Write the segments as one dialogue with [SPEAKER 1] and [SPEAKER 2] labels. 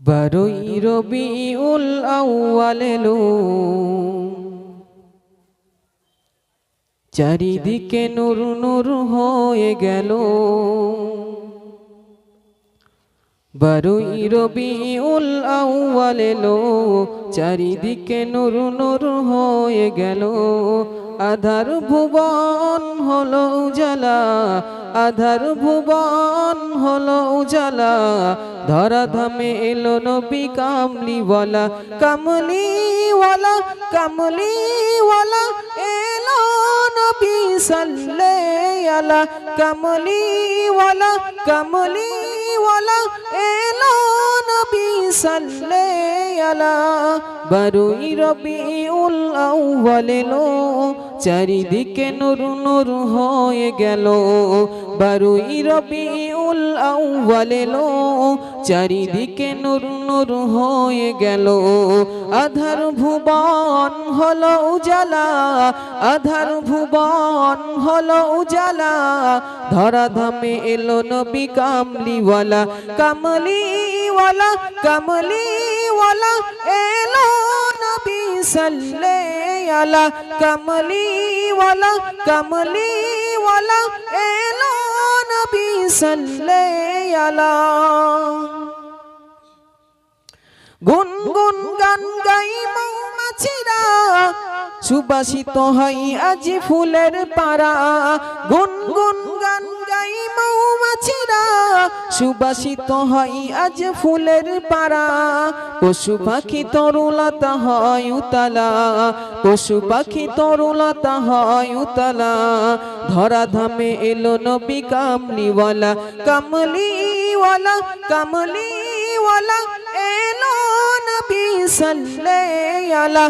[SPEAKER 1] বারোই রবিউল উল এলো চারিদিকে নূর নূর হয়ে গেল। বারোই রবিউল আউয়াল এলো চারিদিকে নূর নূর হয়ে গেল। আধার ভুবন হলো উজালা আধার ভুবন হলো উজালা। ধরা ধামে এলো নবী কামলিওয়ালা। কামলিওয়ালা কামলিওয়ালা, এলো নবী সাল্লে আলা কামলিওয়ালা কামলিওয়ালা, এলো নবী সাল্লে আলা, বারুই রবিউল আউয়াল এলো চারিদিকে নূর নূর হয়ে গেল। বারুই রবিউল আউয়াল এলো চারিদিকে নূর নূর হয়ে গেল। আধার ভুবন হলো উজালা, আধার ভুবন হলো উজালা। ধরা ধামে এলো নবী কামলিওয়ালা কামলিওয়ালা কামলিওয়ালা এলো নবী সাল্লে আলা কামলিওয়ালা কামলিওয়ালা এলো নবী সাল্লে আলা গুনগুন গান গাই মৌমাছিরা সুবাসিত হয় আজ ফুলের গুনগুন গান গাই মৌমাছিরা সুবাসিত হয় আজ ফুলের পাড়া। পশু পাখি তরুলতা হয় উতালা, পশু পাখি তরুলতা হয় উতালা। ধরা ধামে এলো নবী কামলিওয়ালা কামলিওয়ালা কামলিওয়ালা, এলো নবী সাল্লে আলা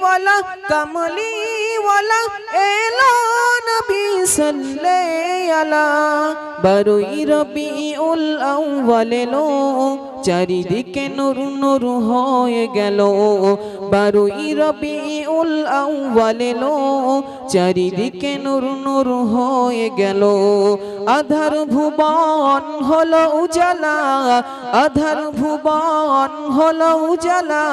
[SPEAKER 1] কামলিওয়ালা কামলিওয়ালা এলো নবী সাল্লে আলা বারোই রবিউল আউয়াল এলো চারিদিকে নূর নূর হয়ে গেল। বারোই রবিউল আউয়াল এলো চারিদিকে নূর নূর হয়ে গেল। আধার ভুবন হলো উজালা, আধার ভুবন হলো উজালা।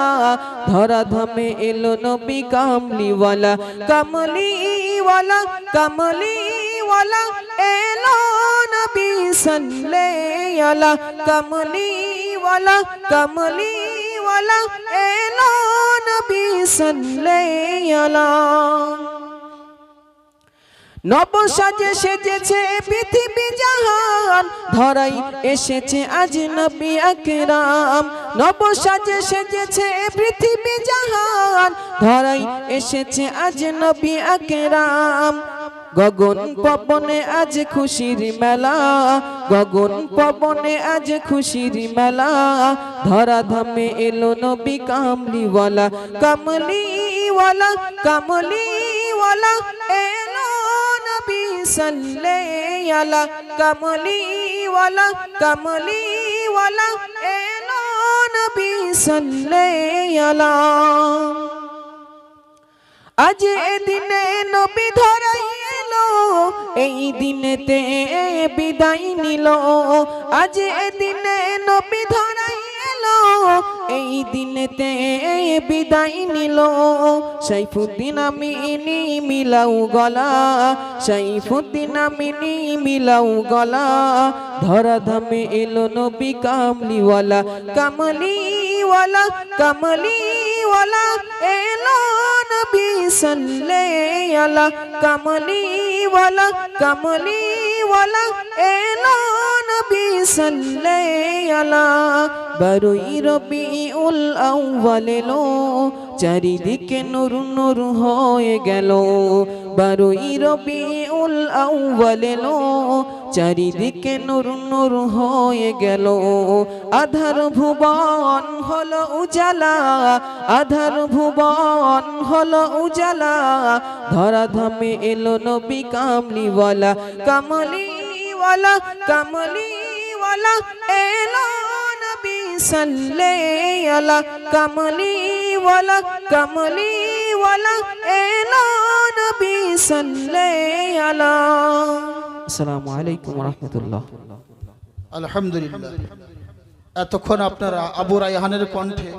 [SPEAKER 1] ধরা ধামে এলো নবী কামলিওয়ালা। কামলিওয়ালা কামলিওয়ালা এলো নবী সাল্লে আলা কামলিওয়ালা কামলিওয়ালা এলো নবী সাল্লে আলা নব সাজে সেজেছে পৃথিবী জাহান, ধরাই এসেছে আজ নবী আকরাম। নব সাজে সেজেছে পৃথিবী জাহান, ধরাই এসেছে আজ নবী আকরাম। গগন পবনে আজ খুশির মেলা, গগন পবনে আজ খুশির মেলা। ধরা ধামে এলো নবী কামলিওয়ালা কামলিওয়ালা কামলিওয়ালা। এলো নবী সাল্লে আলা কামলিওয়ালা কামলিওয়ালা, এলো নবী সাল্লে আলা আজ এ দিনে নবী এই দিনেতে বিদায় নিল, আজ দিনে নবী ধরাই এলো। এই দিনেতে বিদায় নিল, সাইফুদ্দিন আমিনি মিলাও গলা, সাইফুদ্দিন আমিনি মিলাও গলা। ধরা ধামে এলো নবী কামলিওয়ালা কামলিওয়ালা কামলিওয়ালা এলো। নবী সাল্লে আলা কামলিওয়ালা কামলিওয়ালা এলো নবী সাল্লে আলা বারোই রবিউল আউয়াল এলো চারিদিকে নূর নূর হয়ে গেল বারোই রবিউল আউয়াল এলো চারিদিকে নূর নূর হয়ে গেল আধার ভুবন হলো উজালা আধার ভুবন হলো উজালা ধরা ধামে এলো নবী কামলিওয়ালা। কামলিওয়ালা কামলিওয়ালা, এলো নবী সাল্লে আলা কামলিওয়ালা কামলিওয়ালা, এলো নবী সাল্লে আলা আসসালামু আলাইকুম রহমতুল্লাহ
[SPEAKER 2] আলহামদুলিল্লাহ। এতক্ষণ আপনারা আবু রায়হানের কণ্ঠে